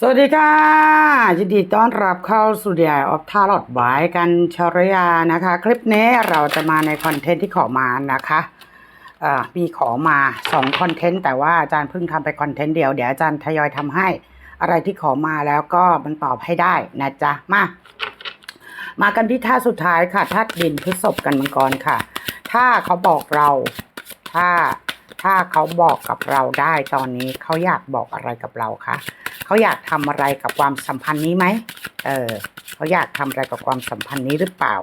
สวัสดีค่ะยินดีต้อนรับเข้าสู่เดียออฟทาร์ลอดบายกันชรยานะคะ คลิปนี้เราจะมาในคอนเทนต์ที่ขอมานะคะมีขอมา2คอนเทนต์แต่ว่าอาจารย์เพิ่งทำไปคอนเทนต์เดียว เดี๋ยวอาจารย์ทยอยทำให้อะไรที่ขอมาแล้วก็มันตอบให้ได้นะจ๊ะ มา มากันที่ท่าสุดท้ายค่ะท่าดินพฤษภกันมังกรค่ะ ถ้าเขาบอกเราถ้าถ้าเขาบอกกับเราได้ตอนนี้เขาอยากบอกอะไรกับเราคะ เขาอยากทำอะไรกับความสัมพันธ์นี้ไหมเออเขาอยากทำอะไรกับความสัมพันธ์นี้หรือเปล่า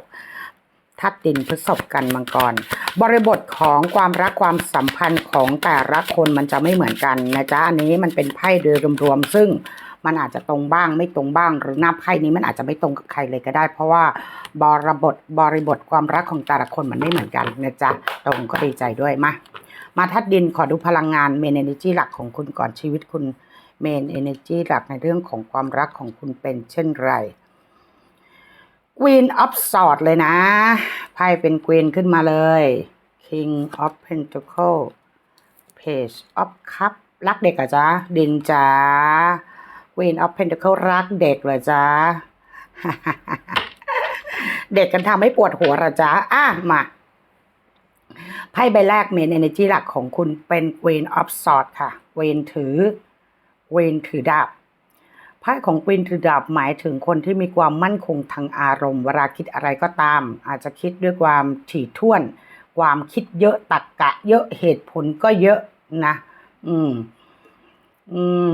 ทัดดินพฤษภกันมังกร บริบทของความรักความสัมพันธ์ของแต่ละคนมันจะไม่เหมือนกันนะจ๊ะอันนี้มันเป็นไพ่โดยรวมๆซึ่งมันอาจจะตรงบ้างไม่ตรงบ้าง หรือหน้าไพ่นี้มันอาจจะไม่ตรงกับใครเลยก็ได้ เพราะว่าบริบทบริบทความรักของแต่ละคนมันไม่เหมือนกันนะจ๊ะตรงก็ดีใจด้วยมามาทัดดินขอดูพลังงานเมนเอเนจีหลักของคุณก่อนชีวิตคุณ เมนเอเนจีหลักในเรื่องของความรักของคุณเป็นเช่นไร Queen of s w o r d เลยนะไพ่เป็น Queen ขึ้นมาเลย King of Pentacle Page of Cup รักเด็กเหรอะจ๊ะ ดินจ๋า Queen of Pentacle รักเด็กเหรอจ๊ะ เด็กกันทำให้ปวดหัวเหรอจ๊ะ อะ มา ไพ่ใบแรกเมนเอเนจีหลักของคุณเป็น Queen of Swords ค่ะ Queen ถือ Queen ถือดาบไพ่ของ Queen ถือดาบหมายถึงคนที่มีความมั่นคงทางอารมณ์ เวลาคิดอะไรก็ตาม อาจจะคิดด้วยความถี่ถ้วน ความคิดเยอะตักกะ เยอะเหตุผลก็เยอะนะ อืม อืม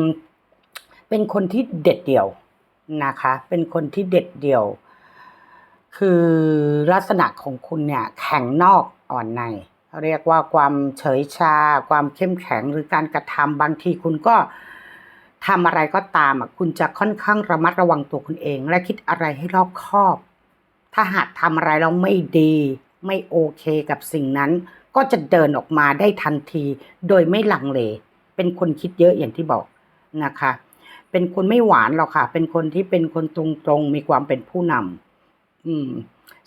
เป็นคนที่เด็ดเดี่ยวนะคะ เป็นคนที่เด็ดเดี่ยว คือลักษณะของคุณเนี่ย แข็งนอกอ่อนใน เรียกว่าความเฉยชา ความเข้มแข็งหรือการกระทำบางทีคุณก็ ทำอะไรก็ตามอะคุณจะค่อนข้างระมัดระวังตัวคุณเอง และคิดอะไรให้รอบคอบ ถ้าหากทำอะไรแล้วไม่ดี ไม่โอเคกับสิ่งนั้น ก็จะเดินออกมาได้ทันที โดยไม่ลังเล เป็นคนคิดเยอะอย่างที่บอกนะคะ เป็นคนไม่หวานหรอกค่ะ เป็นคนที่เป็นคนตรงๆ มีความเป็นผู้นำอืม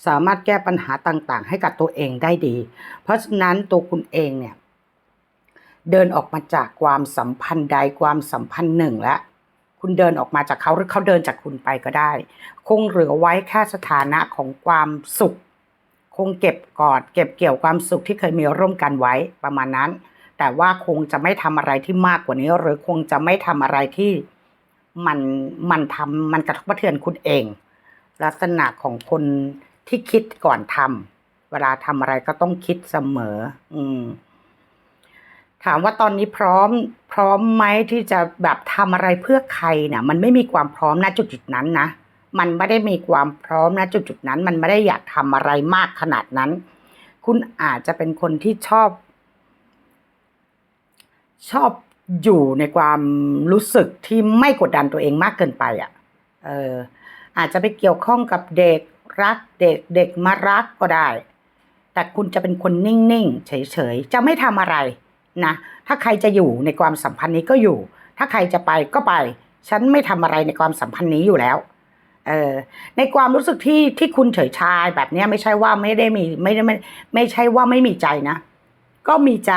สามารถแก้ปัญหาต่างๆ ให้กับตัวเองได้ดี เพราะฉะนั้นตัวคุณเองเนี่ย เดินออกมาจากความสัมพันธ์ใดความสัมพันธ์หนึ่งแล้วคุณเดินออกมาจากเขาหรือเขาเดินจากคุณไปก็ได้ คงเหลือไว้แค่สถานะของความสุข คงเก็บกอด เก็บเกี่ยวความสุขที่เคยมีร่วมกันไว้ประมาณนั้น แต่ว่าคงจะไม่ทำอะไรที่มากกว่านี้ หรือคงจะไม่ทำอะไรที่มันมันทำมันกระทบกระเทือนคุณเอง ลักษณะของคนที่คิดก่อนทำเวลาทำอะไรก็ต้องคิดเสมอ อืม ถามว่าตอนนี้พร้อมพร้อมไหมที่จะแบบทำอะไรเพื่อใครเนี่ยมันไม่มีความพร้อมณจุดจุดนั้นนะมันไม่ได้มีความพร้อมณจุดจุดนั้น มันไม่ได้อยากทำอะไรมากขนาดนั้น คุณอาจจะเป็นคนที่ชอบ ชอบอยู่ในความรู้สึกที่ไม่กดดันตัวเองมากเกินไปอะเอออาจจะไปเกี่ยวข้องกับเด็กรักเด็กเด็กมารักก็ได้ แต่คุณจะเป็นคนนิ่งๆเฉยๆจะไม่ทำอะไร นะถ้าใครจะอยู่ในความสัมพันธ์นี้ก็อยู่ ถ้าใครจะไปก็ไป ฉันไม่ทำอะไรในความสัมพันธ์นี้อยู่แล้วเออในความรู้สึกที่ที่คุณเฉยชายแบบนี้ไม่ใช่ว่าไม่ได้มีไม่ได้ไม่ไม่ใช่ว่าไม่มีใจนะ ก็มีใจ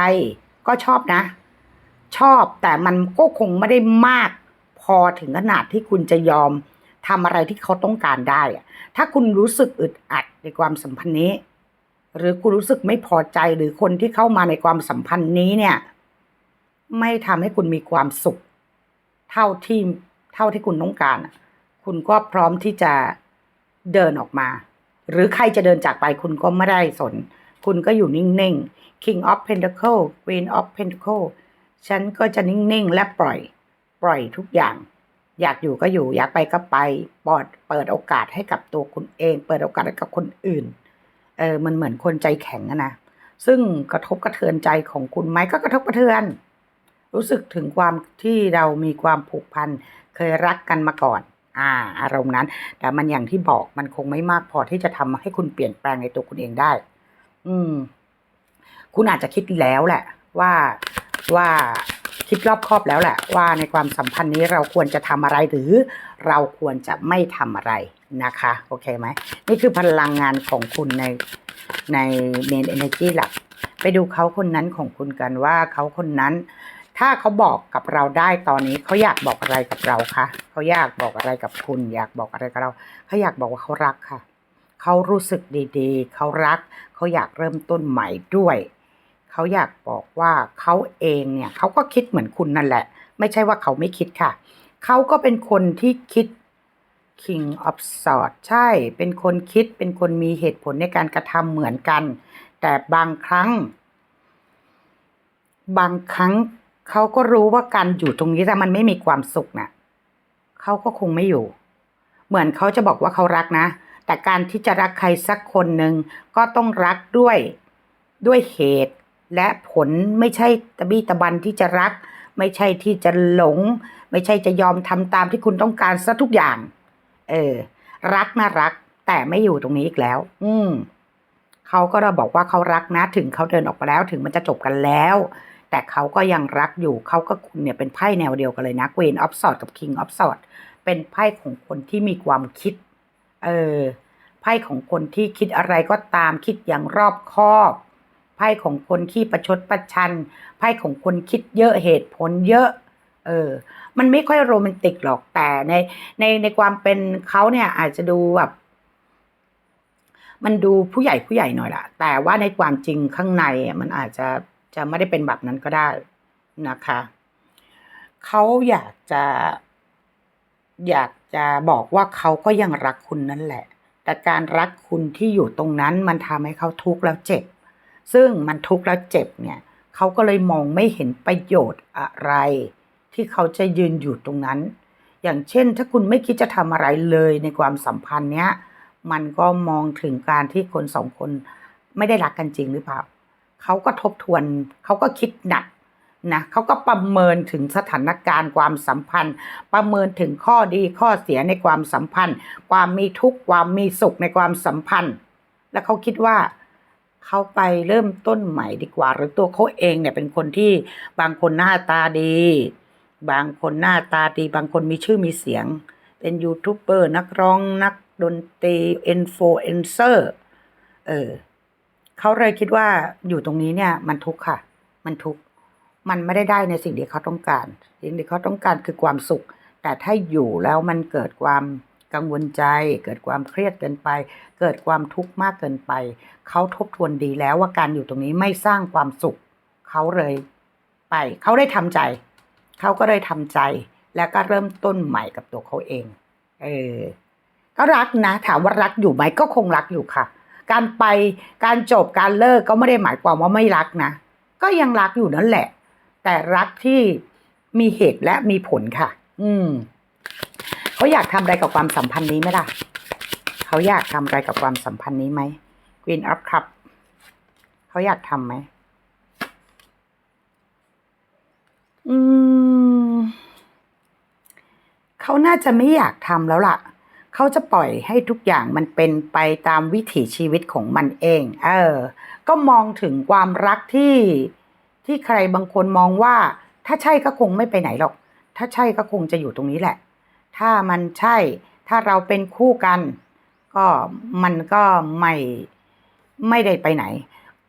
ก็ชอบนะ ชอบแต่มันก็คงไม่ได้มากพอถึงขนาดที่คุณจะยอมทำอะไรที่เขาต้องการได้ ถ้าคุณรู้สึกอึดอัดในความสัมพันธ์นี้ หรือคุณรู้สึกไม่พอใจหรือคนที่เข้ามาในความสัมพันธ์นี้เนี่ย ไม่ทำให้คุณมีความสุข เท่าที่เท่าที่คุณต้องการ คุณก็พร้อมที่จะเดินออกมา หรือใครจะเดินจากไปคุณก็ไม่ได้สน คุณก็อยู่นิ่งๆ King of Pentacle Queen of Pentacle ฉันก็จะนิ่งๆ และปล่อย ปล่อยทุกอย่าง อยากอยู่ก็อยู่ อยากไปก็ไปปอดเปิดโอกาสให้กับตัวคุณเอง เปิดโอกาสให้กับคนอื่น เออมันเหมือนคนใจแข็งอะนะซึ่งกระทบกระเทือนใจของคุณไหมก็กระทบกระเทือน รู้สึกถึงความที่เรามีความผูกพันเคยรักกันมาก่อน อ่า อารมณ์นั้น แต่มันอย่างที่บอกมันคงไม่มากพอที่จะทำให้คุณเปลี่ยนแปลงในตัวคุณเองได้ อืม คุณอาจจะคิดแล้วแหละ ว่าว่าคิดรอบครอบแล้วแหละ ว่าในความสัมพันธ์นี้เราควรจะทำอะไรหรือเราควรจะไม่ทำอะไร นะคะ โอเคไหม นี่คือพลังงานของคุณในในเมนเอเนจีหลัก ไปดูเขาคนนั้นของคุณกันว่าเขาคนนั้น ถ้าเขาบอกกับเราได้ตอนนี้เขาอยากบอกอะไรกับเราคะเขาอยากบอกอะไรกับคุณ อยากบอกอะไรกับเราเขาอยากบอกว่าเขารักค่ะเขารู้สึกดีๆเขารักเขาอยากเริ่มต้นใหม่ด้วยเขาอยากบอกว่าเขาเองเนี่ยเขาก็คิดเหมือนคุณนั่นแหละ ไม่ใช่ว่าเขาไม่คิดค่ะเขาก็เป็นคนที่คิด King of Swords ใช่เป็นคนคิดเป็นคนมีเหตุผลในการกระทำเหมือนกัน แต่บางครั้ง บางครั้งเขาก็รู้ว่าการอยู่ตรงนี้แต่มันไม่มีความสุขนะ่ะเขาก็คงไม่อยู่ เหมือนเขาจะบอกว่าเขารักนะ แต่การที่จะรักใครสักคนหนึ่งก็ต้องรักด้วยด้วยเหตุและผลไม่ใช่ตะบี้ตะบันที่จะรัก ไม่ใช่ที่จะหลง ไม่ใช่จะยอมทำตามที่คุณต้องการซะทุกอย่าง เออ รักนะรัก แต่ไม่อยู่ตรงนี้อีกแล้ว อืมเขาก็เราบอกว่าเขารักนะถึงเขาเดินออกไปแล้ว ถึงมันจะจบกันแล้ว แต่เขาก็ยังรักอยู่เขาก็คุณเนี่ยเป็นไพ่แนวเดียวกันเลยนะ Queen of Swords กับ King of Swords เป็นไพ่ของคนที่มีความคิด เออไพ่ของคนที่คิดอะไรก็ตามคิดอย่างรอบคอบไพ่ของคนที่ประชดประชันไพ่ของคนคิดเยอะเหตุผลเยอะ เออ มันไม่ค่อยโรแมนติกหรอกแต่ในในในความเป็นเขาเนี่ยอาจจะดูแบบมันดูผู้ใหญ่ผู้ใหญ่หน่อยละแต่ว่าในความจริงข้างในมันอาจจะจะไม่ได้เป็นแบบนั้นก็ได้นะคะเขาอยากจะ อยากจะบอกว่าเขาก็ยังรักคุณนั่นแหละ แต่การรักคุณที่อยู่ตรงนั้นมันทำให้เขาทุกข์แล้วเจ็บ ซึ่งมันทุกข์แล้วเจ็บเนี่ยเขาก็เลยมองไม่เห็นประโยชน์อะไร ที่เขาจะยืนอยู่ตรงนั้น อย่างเช่น ถ้าคุณไม่คิดจะทำอะไรเลยในความสัมพันธ์เนี้ย มันก็มองถึงการที่คนสองคนไม่ได้รักกันจริงหรือเปล่า เขาก็ทบทวน เขาก็คิดหนักนะเขาก็ประเมินถึงสถานการณ์ความสัมพันธ์ ประเมินถึงข้อดีข้อเสียในความสัมพันธ์ ความมีทุกข์ความมีสุขในความสัมพันธ์ แล้วเขาคิดว่าเขาไปเริ่มต้นใหม่ดีกว่า หรือตัวเขาเองเนี่ยเป็นคนที่บางคนหน้าตาดี บางคนหน้าตาดีบางคนมีชื่อมีเสียง เป็นยูทูบเบอร์นักร้องนักดนตรีเอนโฟเอนเซอร์เออเขาเลยคิดว่าอยู่ตรงนี้เนี่ย มันทุกข์ค่ะ มันทุกข์มันไม่ได้ได้ในสิ่งที่เขาต้องการสิ่งที่เขาต้องการคือความสุข แต่ถ้าอยู่แล้วมันเกิดความกังวลใจ เกิดความเครียดเกินไป เกิดความทุกข์มากเกินไป เขาทบทวนดีแล้วว่าการอยู่ตรงนี้ไม่สร้างความสุข เขาเลยไป เขาได้ทำใจ เขาก็เลยทำใจแล้วก็เริ่มต้นใหม่กับตัวเขาเอง เออ ก็รักนะ ถามว่ารักอยู่ไหมก็คงรักอยู่ค่ะ การไปการจบการเลิกก็ไม่ได้หมายความว่าไม่รักนะ ก็ยังรักอยู่นั่นแหละ แต่รักที่มีเหตุและมีผลค่ะ อืมเขาอยากทำอะไรกับความสัมพันธ์นี้ไหมล่ะ เขาอยากทำอะไรกับความสัมพันธ์นี้ไหม Queen of Cup เขาอยากทำไหม อืม เขาน่าจะไม่อยากทำแล้วล่ะ เขาจะปล่อยให้ทุกอย่างมันเป็นไปตามวิถีชีวิตของมันเอง เออ ก็มองถึงความรักที่ที่ใครบางคนมองว่า ถ้าใช่ก็คงไม่ไปไหนหรอก ถ้าใช่ก็คงจะอยู่ตรงนี้แหละ ถ้ามันใช่ ถ้าเราเป็นคู่กัน ก็มันก็ไม่ไม่ได้ไปไหน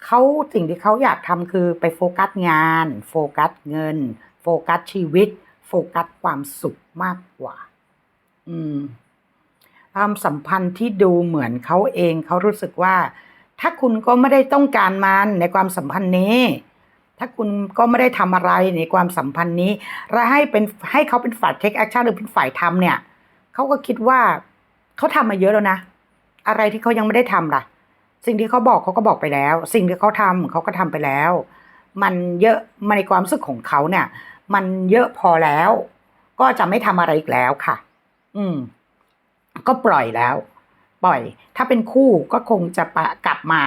เขาสิ่งที่เขาอยากทำคือไปโฟกัสงาน โฟกัสเงิน โฟกัสชีวิต โฟกัสความสุข มากกว่า อืมความสัมพันธ์ที่ดูเหมือนเขาเองเขารู้สึกว่า ถ้าคุณก็ไม่ได้ต้องการมันในความสัมพันธ์นี้ ถ้าคุณก็ไม่ได้ทำอะไรในความสัมพันธ์นี้และให้เป็นให้เขาเป็นฝ่าย take action หรือเป็นฝ่ายทำเนี่ยเขาก็คิดว่าเขาทำมาเยอะแล้วนะอะไรที่เขายังไม่ได้ทำล่ะ สิ่งที่เขาบอกเขาก็บอกไปแล้ว สิ่งที่เขาทำเขาก็ทำไปแล้ว มันเยอะมในความรู้สึกของเขาเนี่ย มันเยอะพอแล้ว ก็จะไม่ทำอะไรอีกแล้วค่ะ อืม ก็ปล่อยแล้ว ปล่อย ถ้าเป็นคู่ก็คงจะปะกลับมา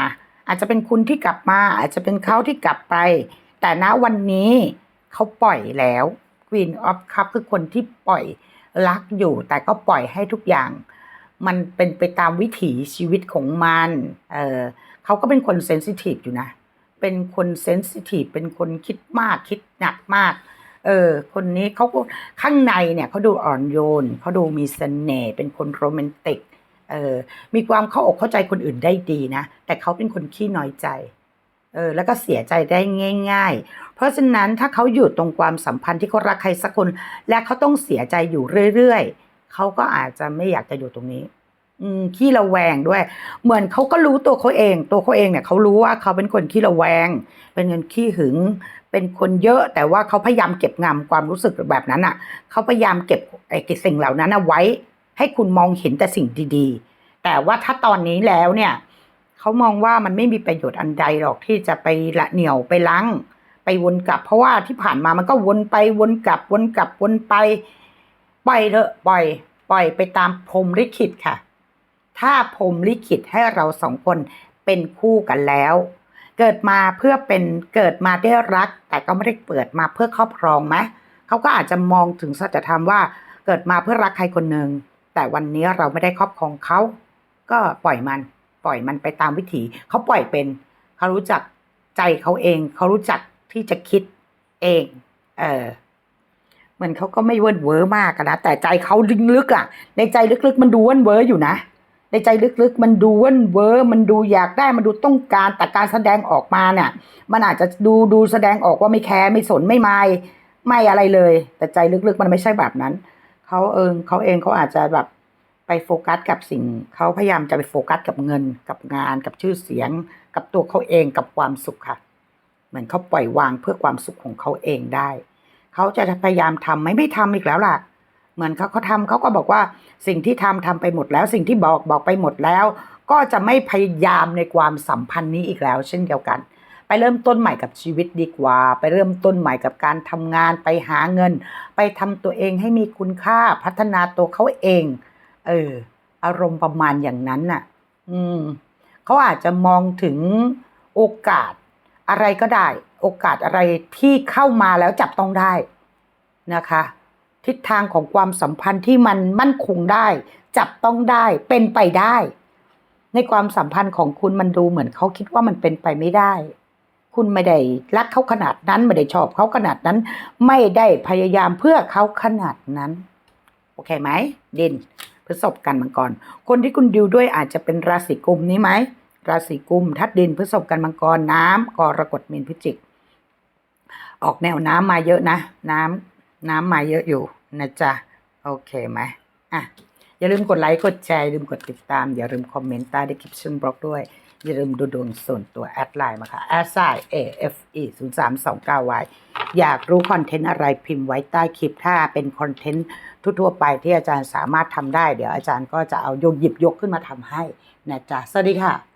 อาจจะเป็นคุณที่กลับมา อาจจะเป็นเขาที่กลับไป แต่ณวันนี้เขาปล่อยแล้ว Queen of Cup คือคนที่ปล่อยรักอยู่ แต่ก็ปล่อยให้ทุกอย่าง มันเป็นไปตามวิถีชีวิตของมัน เออเขาก็เป็นคนเซนซิทีฟอยู่นะ เป็นคนเซนซิทีฟเป็นคนคิดมากคิดหนักมาก เออ คนนี้เขาก็ข้างในเนี่ยเขาดูอ่อนโยนเขาดูมีเสน่ห์เป็นคนโรแมนติก เออ มีความเข้าอกเข้าใจคนอื่นได้ดีนะ แต่เขาเป็นคนขี้น้อยใจ เออ แล้วก็เสียใจได้ง่าย ๆ เพราะฉะนั้นถ้าเขาอยู่ตรงความสัมพันธ์ที่เขารักใครสักคน และเขาต้องเสียใจอยู่เรื่อยๆเขาก็อาจจะไม่อยากจะอยู่ตรงนี้ ขี้ระแวงด้วย เหมือนเขาก็รู้ตัวเขาเอง ตัวเขาเองเนี่ยเขารู้ว่าเขาเป็นคนขี้ระแวง เป็นคนขี้หึง เป็นคนเยอะแต่ว่าเขาพยายามเก็บงำความรู้สึกแบบนั้นอะเขาพยายามเก็บไอ้สิ่งเหล่านั้นเอาไว้ ให้คุณมองเห็นแต่สิ่งดีๆ แต่ว่าถ้าตอนนี้แล้วเนี่ยเขามองว่ามันไม่มีประโยชน์อันใดหรอกที่จะไปละเหนี่ยวไปล้างไปวนกลับ เพราะว่าที่ผ่านมามันก็วนไปวนกลับวนกลับวนไปปล่อยเถอะปล่อย ปล่อยไปตามพรมลิขิตค่ะ ถ้าพรมลิขิตให้เราสองคนเป็นคู่กันแล้ว เกิดมาเพื่อเป็นเกิดมาได้รัก แต่ก็ไม่ได้เปิดมาเพื่อครอบครองไหมเขาก็อาจจะมองถึงสัจธรรมว่าเกิดมาเพื่อรักใครคนหนึ่งแต่วันนี้เราไม่ได้ครอบครองเขาก็ปล่อยมัน ปล่อยมันไปตามวิถีเขาปล่อยเป็นเขารู้จักใจเขาเอง เขารู้จักที่จะคิดเอง เออเหมือนเขาก็ไม่เวิ้นเว้อมากนะแต่ใจเขาลึกๆอะ ในใจลึกๆ มันดูเวิ้นเว้ออยู่นะ ในใจลึกๆ มันดูเวิ้นเว้อมันดูอยากได้มันดูต้องการแต่การแสดงออกมาเนี่ย มันอาจจะดูดูแสดงออกว่าไม่แคร์ไม่สนไม่ไมายไม่อะไรเลย แต่ใจลึกๆ มันไม่ใช่แบบนั้นเขาเองเขาเองเขาอาจจะแบบไปโฟกัสกับสิ่งเขาพยายามจะไปโฟกัสกับเงินกับงานกับชื่อเสียง กับตัวเขาเองกับความสุขค่ะเหมือนเขาปล่อยวางเพื่อความสุขของเขาเองได้ เขาจะพยายามทำไหม่ไม่ทำอีกแล้วล่ะ เหมือนเขาเขาทำเขาก็บอกว่าสิ่งที่ทำทำไปหมดแล้ว สิ่งที่บอกบอกไปหมดแล้ว ก็จะไม่พยายามในความสัมพันธ์นี้อีกแล้ว เช่นเดียวกัน ไปเริ่มต้นใหม่กับชีวิตดีกว่า ไปเริ่มต้นใหม่กับการทำงานไปหาเงิน ไปทำตัวเองให้มีคุณค่าพัฒนาตัวเขาเอง เออ อารมณ์ประมาณอย่างนั้นน่ะ อืมเขาอาจจะมองถึงโอกาสอะไรก็ได้ โอกาสอะไรที่เข้ามาแล้วจับต้องได้นะคะ ทิศทางของความสัมพันธ์ที่มันมั่นคงได้ จับต้องได้เป็นไปได้ ในความสัมพันธ์ของคุณมันดูเหมือนเขาคิดว่ามันเป็นไปไม่ได้ คุณไม่ได้รักเขาขนาดนั้น ไม่ได้ชอบเขาขนาดนั้น ไม่ได้พยายามเพื่อเขาขนาดนั้น โอเคไหมดินพฤษภกันมังกรคนที่คุณดิวด้วยอาจจะเป็นราศีกุมนี้ไหมราศีกุมทัดดินพฤษภกันมังกรน้ำกรกฎมีนพิจิก ออกแนวน้ำมาเยอะนะ น้ำ น้ำมาเยอะอยู่นะจ๊ะ โอเคไหมอะ อย่าลืมกดไลค์ กดแชร์ อย่าลืมกดติดตาม อย่าลืมคอมเมนต์ใต้ description box ด้วย อย่าลืมดูดวงส่วนตัวแอดไลน์มาค่ะแอดไซน์ AFE 0 3 2 9 y อยากรู้คอนเทนต์อะไรพิมพ์ไว้ใต้คลิป ถ้าเป็นคอนเทนต์ทั่วๆไปที่อาจารย์สามารถทำได้ เดี๋ยวอาจารย์ก็จะเอายกหยิบยกขึ้นมาทำให้นะจ๊ะ สวัสดีค่ะ